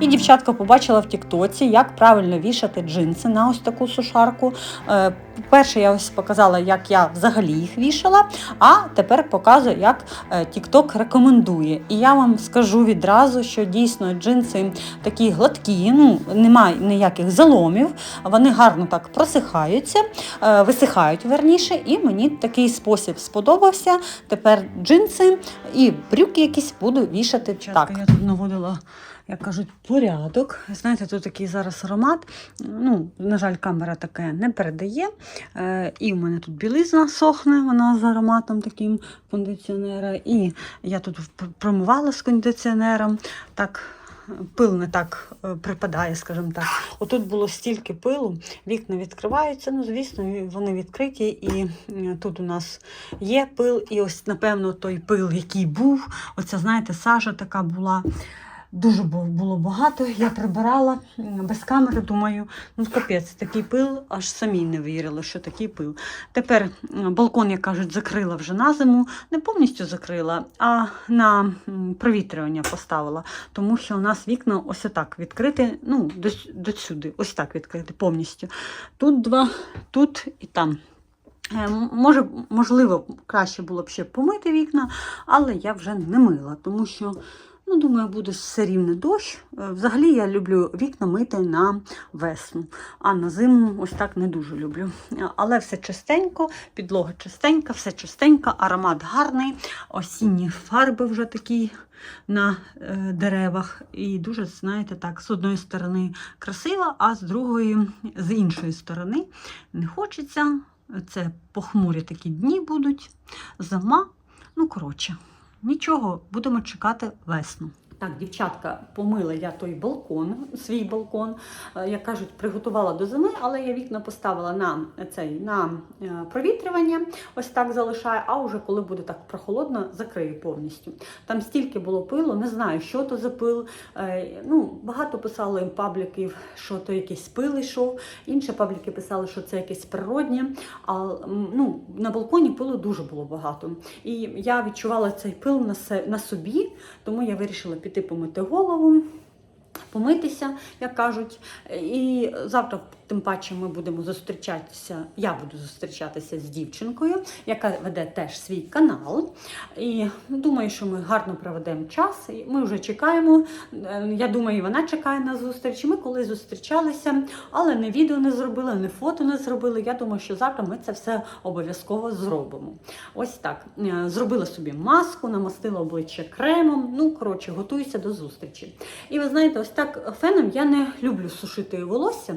І дівчатка побачила в Тіктоці, як правильно вішати джинси на ось таку сушарку. Е, Перше я ось показала, як я взагалі їх вішала, а тепер показую, як Тікток рекомендує. І я вам скажу відразу, що дійсно джинси такі гладкі, ну немає ніяких заломів, вони гарно так просихаються, е, висихають верніше, і мені такий спосіб сподобався. Тепер джинси і брюки якісь буду вішати. Так, я тут наводила як кажуть, порядок. Знаєте, тут такий зараз аромат. Ну, на жаль, камера таке не передає. Е, і в мене тут білизна сохне, вона з ароматом таким кондиціонера. І я тут промивала з кондиціонером. Так, Пил не так е, припадає, скажімо так. Отут було стільки пилу, вікна відкриваються, ну, звісно, вони відкриті, і тут у нас є пил, і ось, напевно, той пил, який був, оця, знаєте, сажа така була. Дуже було багато. Я прибирала без камери, думаю, ну капець, такий пил, аж самі не вірили, що такий пил. Тепер балкон, як кажуть, закрила вже на зиму, не повністю закрила, а на провітрювання поставила, тому що у нас вікна ось так відкриті, ну, до, до сюди, ось так відкриті повністю. Тут два, тут і там. Е, може, Можливо, краще було б ще помити вікна, але я вже не мила, тому що. Ну, думаю, буде все рівне дощ. Е, взагалі я люблю вікна мити на весну, а на зиму ось так не дуже люблю. Але все чистенько, підлога чистенька, все чистенько, аромат гарний, осінні фарби вже такі на е, деревах. І дуже, знаєте, так, з одної сторони красиво, а з другої, з іншої сторони не хочеться. Це похмурі такі дні будуть, зима. Ну, коротше. Нічого, будемо чекати весну. Так, дівчатка, помила я той балкон, свій балкон. Е, як кажуть, приготувала до зими, але я вікна поставила на цей на е, провітрювання, ось так залишаю, а вже коли буде так прохолодно, закрию повністю. Там стільки було пилу, не знаю, що то за пил. Е, ну, Багато писали пабліків, що то якийсь пил йшов. Інші пабліки писали, що це якесь природнє. А ну, на балконі пилу дуже було багато. І я відчувала цей пил на собі, тому я вирішила піти помити голову, помитися, як кажуть. І завтра Тим паче ми будемо зустрічатися, я буду зустрічатися з дівчинкою, яка веде теж свій канал. І думаю, що ми гарно проведемо час. Ми вже чекаємо. Е, я думаю, вона чекає на зустріч. Ми коли зустрічалися, але не відео не зробили, не фото не зробили. Я думаю, що завтра ми це все обов'язково зробимо. Ось так. Е, зробила собі маску, намастила обличчя кремом. Ну, коротше, готуюся до зустрічі. І ви знаєте, ось так феном я не люблю сушити волосся.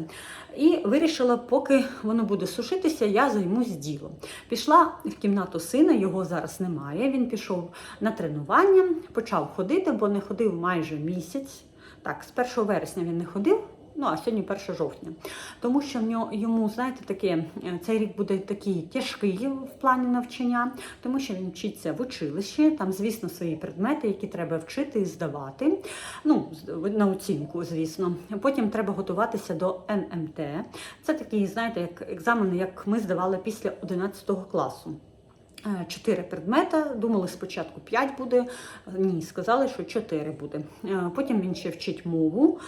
І вирішила, поки воно буде сушитися, я займусь ділом. Пішла в кімнату сина, його зараз немає. Він пішов на тренування, почав ходити, бо не ходив майже місяць. Так, з 1 вересня він не ходив. Ну, а сьогодні 1 жовтня. Тому що йому, знаєте, таке, е, цей рік буде такий тяжкий в плані навчання, тому що він вчиться в училищі, там, звісно, свої предмети, які треба вчити і здавати. Ну, на оцінку, звісно. Потім треба готуватися до НМТ. Це такі, знаєте, як екзамени, як ми здавали після 11 класу. Е, чотири предмети, думали, спочатку п'ять буде, ні, сказали, що чотири буде. Е, потім він ще вчить мову.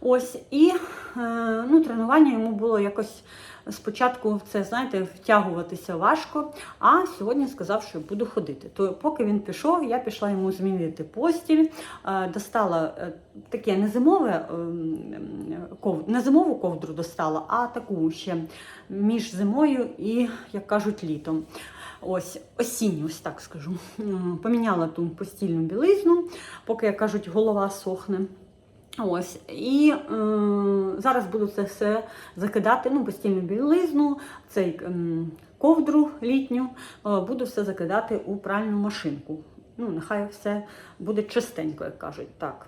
Ось, І е, ну, тренування йому було якось спочатку це, знаєте, втягуватися важко, а сьогодні сказав, що буду ходити. То поки він пішов, я пішла йому змінити постіль, е, достала е, таке не зимове не зимову ковдру достала, а таку ще між зимою і, як кажуть, літом. Ось осінню, ось так скажу. Поміняла ту постільну білизну, поки, як кажуть, голова сохне. Ось, І е, зараз буду це все закидати, ну, постійну білизну, цей е, ковдру літню, е, буду все закидати у пральну машинку. Ну, Нехай все буде чистенько, як кажуть. так.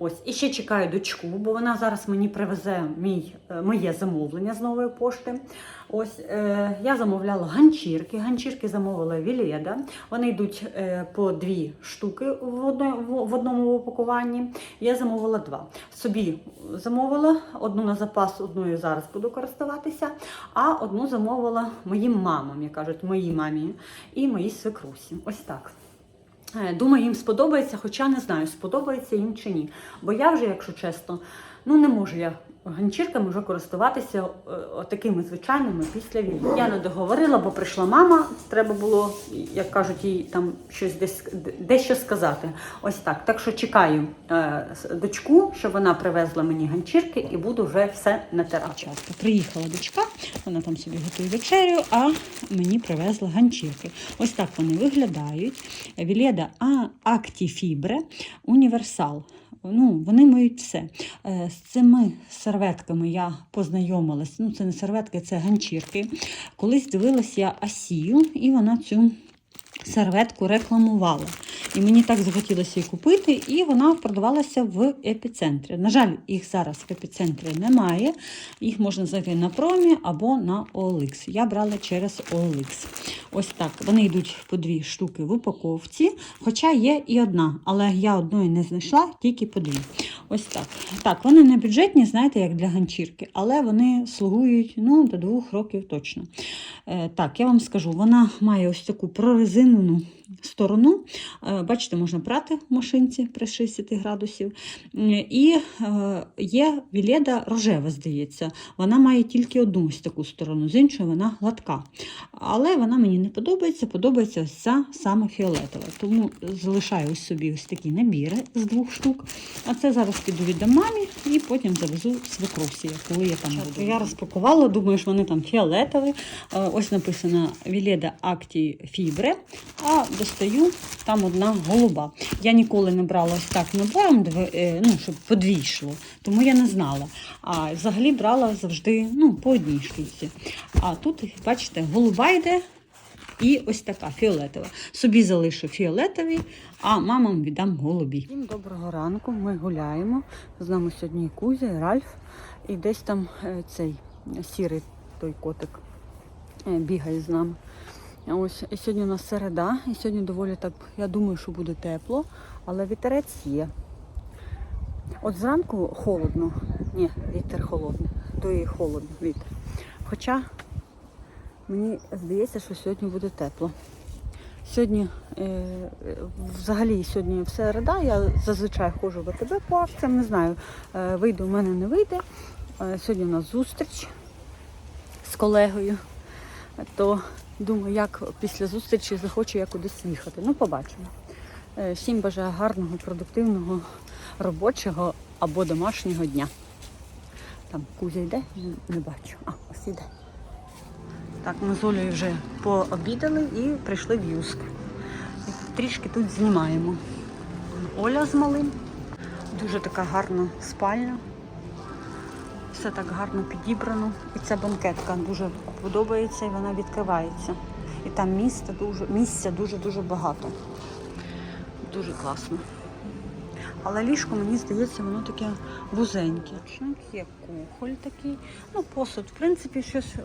Ось, І ще чекаю дочку, бо вона зараз мені привезе мій, е, моє замовлення з нової пошти. Ось е, Я замовляла ганчірки. Ганчірки замовила Вілєда. Вони йдуть е, по дві штуки в, одно, в одному упакуванні. Я замовила два. Собі замовила одну на запас, одною зараз буду користуватися, а одну замовила моїм мамам, як кажуть, моїй мамі і моїй свекрусі. Ось так. Е, Думаю, їм сподобається, хоча не знаю, сподобається їм чи ні. Бо я вже, якщо чесно, ну не можу я ганчірками вже користуватися е, такими звичайними після війни. Я не договорила, бо прийшла мама, треба було, як кажуть, їй там щось десь дещо сказати. Ось так. Так що чекаю е, дочку, щоб вона привезла мені ганчірки і буду вже все натирати. Приїхала дочка, вона там собі готує вечерю, а мені привезла ганчірки. Ось так вони виглядають. Віледа Актіфібре Універсал. Ну, вони мають все. Е, З цими серветками я познайомилась. Ну, це не серветки, це ганчірки. Колись дивилася я Асію, і вона цю серветку рекламувала. І мені так захотілося її купити, і вона продавалася в епіцентрі. На жаль, їх зараз в епіцентрі немає. Їх можна знайти на промі або на OLX. Я брала через OLX. Ось так. Вони йдуть по дві штуки в упаковці, хоча є і одна, але я одної не знайшла, тільки по дві. Ось так. Так, вони не бюджетні, знаєте, як для ганчірки, але вони слугують ну, до двох років точно. Е, так, я вам скажу, вона має ось таку прорезинену сторону. Е, бачите, можна прати в машинці при 60 градусів. І е, є віледа рожева, здається. Вона має тільки одну ось таку сторону, з іншої вона гладка. Але вона мені не подобається, подобається ось ця саме фіолетова. Тому залишаю ось собі ось такі набіри з двох штук. А це зараз піду віддам мамі і потім завезу свекрусі, коли я там буду. Я розпакувала, думаю, що вони там фіолетові. Е, Ось написано Віледа Акті Фібре, а достаю там одна голуба. Я ніколи не брала ось так набором, е, ну, щоб по дві йшло, тому я не знала. А взагалі брала завжди ну, по одній штуці. А тут, бачите, голуба йде. І ось така фіолетова. Собі залишу фіолетові, а мамам віддам голубі. Доброго ранку. Ми гуляємо. З нами сьогодні Кузя, Ральф. І десь там е, цей сірий той котик е, бігає з нами. Ось і сьогодні у нас середа, і сьогодні доволі так, я думаю, що буде тепло, але вітерець є. От зранку холодно. Ні, вітер холодний. То і холодно вітер. Хоча Мені здається, що сьогодні буде тепло. Сьогодні, е, взагалі, сьогодні все реда. Я зазвичай ходжу в АТБ по акціям, не знаю, е, вийде у мене не вийде. Е, сьогодні у нас зустріч з колегою. То думаю, як після зустрічі захочу я кудись їхати. Ну, побачимо. Е, всім бажаю гарного, продуктивного, робочого або домашнього дня. Там Кузя йде, не, бачу. А, ось іде. Так, ми з Олею вже пообідали і прийшли в Юск. Трішки тут знімаємо. Оля з малим. Дуже така гарна спальня. Все так гарно підібрано. І ця банкетка дуже подобається і вона відкривається. І там місця дуже, місця дуже-дуже багато. Дуже класно. Але ліжко, мені здається, воно таке вузеньке. Є кухоль такий. Ну, посуд. В принципі, щось е,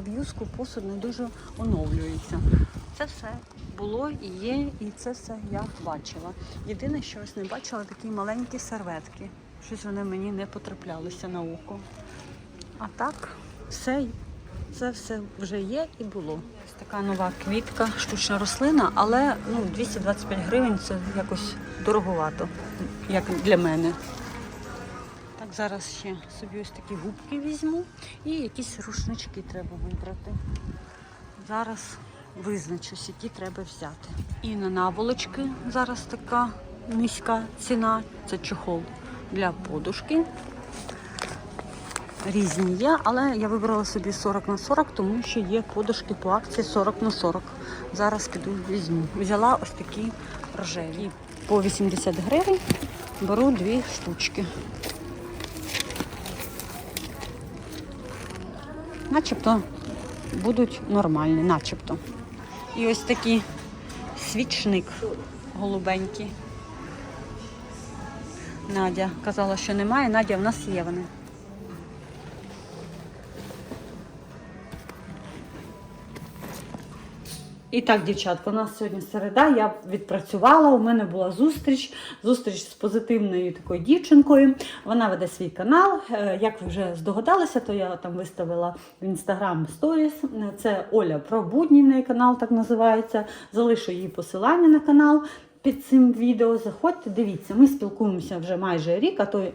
в юску посуд не дуже оновлюється. Це все було і є, і це все я бачила. Єдине, що ось не бачила, такі маленькі серветки. Щось вони мені не потраплялися на око. А так, все, це все вже є і було. Ось така нова квітка, штучна рослина, але ну, 225 гривень це якось дороговато, як для мене. Так, зараз ще собі ось такі губки візьму і якісь рушнички треба вибрати. Зараз визначусь, які треба взяти. І на наволочки зараз така низька ціна. Це чохол для подушки. Різні є, але я вибрала собі 40 на 40, тому що є подушки по акції 40 на 40. Зараз піду візьму. Взяла ось такі рожеві. По 80 гривень беру дві штучки. Начебто будуть нормальні, начебто. І ось такий свічник голубенький. Надя казала, що немає. Надя, в нас є вони. І так, дівчатка, у нас сьогодні середа. Я відпрацювала. У мене була зустріч. Зустріч з позитивною такою дівчинкою. Вона веде свій канал. Е, Як ви вже здогадалися, то я там виставила в інстаграм сторіс. Це Оля про будні неї канал так називається. Залишу її посилання на канал. Під цим відео. Заходьте, дивіться, ми спілкуємося вже майже рік, а то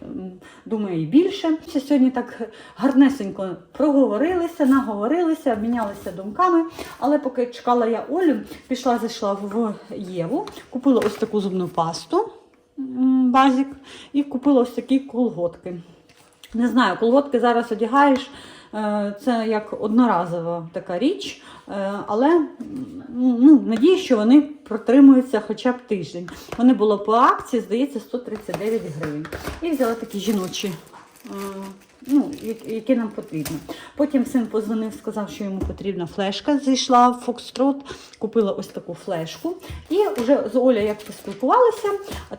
думаю і більше. Ще сьогодні так гарнесенько проговорилися, наговорилися, обмінялися думками. Але поки чекала я Олю, пішла, зайшла в Єву, купила ось таку зубну пасту базік і купила ось такі колготки. Не знаю, колготки зараз одягаєш. Е, Це як одноразова така річ, е, але ну, надію, що вони протримуються хоча б тиждень. Вони були по акції, здається, 139 гривень. І взяла такі жіночі, е, ну, які нам потрібно. Потім син позвонив, сказав, що йому потрібна флешка. Зайшла в Фокстрот, купила ось таку флешку. І вже з Оля як поспілкувалися,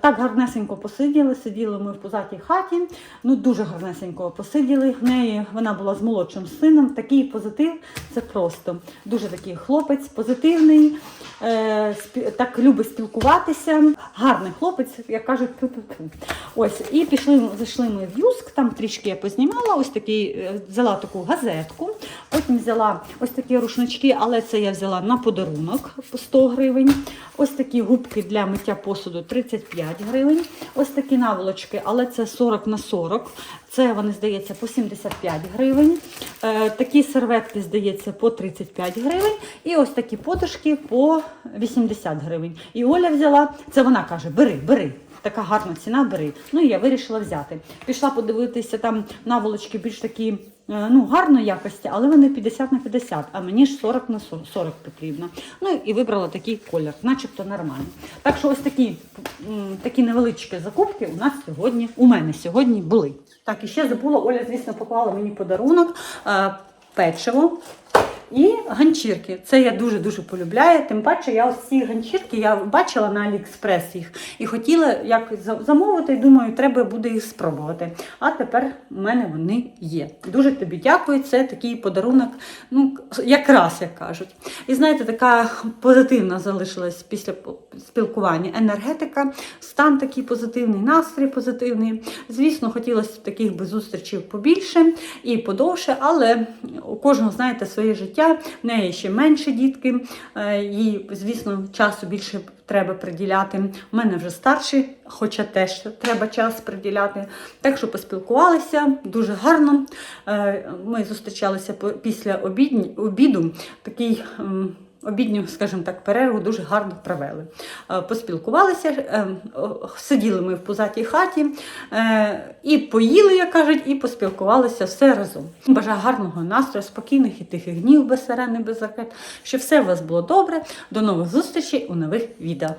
так гарнесенько посиділи, сиділи ми в позатій хаті. Ну дуже гарнесенько посиділи. В неї вона була з молодшим сином. Такий позитив це просто дуже такий хлопець, позитивний, е, так любить спілкуватися. Гарний хлопець, як кажуть, ту-ту-ту. Ось і пішли, зайшли ми в Юск. Там трішки я познімала. Ось такий е, взяла таку газетку. Потім взяла ось такі рушнички, але це я взяла на подарунок по 100 гривень. Ось такі губки для миття посуду 35 гривень. Ось такі наволочки, але це 40 на 40. Це вони, здається, по 75 гривень. Е, такі серветки, здається, по 35 гривень. І ось такі подушки по 80 гривень. І Оля взяла, це вона каже: бери, бери. Така гарна ціна, бери. Ну і я вирішила взяти. Пішла там наволочки більш такі е, ну, гарної якості, але вони 50 на 50, а мені ж 40 на 40 потрібно. Ну і вибрала такий колір, начебто нормально. Так що ось такі, такі невеличкі закупки у нас сьогодні, у мене сьогодні були. Так, і ще забула, Оля, звісно, поклала мені подарунок, е, печиво. І ганчірки. Це я дуже-дуже полюбляю. Тим паче, я ось ці ганчірки я бачила на Аліекспрес їх і хотіла як замовити, думаю, треба буде їх спробувати. А тепер в мене вони є. Дуже тобі дякую. Це такий подарунок, ну, якраз як кажуть. І знаєте, така позитивна залишилась після спілкування енергетика, стан такий позитивний, настрій позитивний. Звісно, хотілося таких би зустрічей побільше і подовше, але у кожного, знаєте, своє життя. В неї ще менше дітки, е, їй, звісно, часу більше треба приділяти. У мене вже старші, хоча теж треба час приділяти. Так що поспілкувалися дуже гарно. Е, Ми зустрічалися після обіду. Такий. Обідню, скажімо так, перерву дуже гарно провели. Е, Поспілкувалися, е, сиділи ми в пузатій хаті е, і поїли, як кажуть, і поспілкувалися все разом. Бажаю гарного настрою, спокійних і тихих днів без сирени, без ракет, щоб все у вас було добре. До нових зустрічей у нових відео.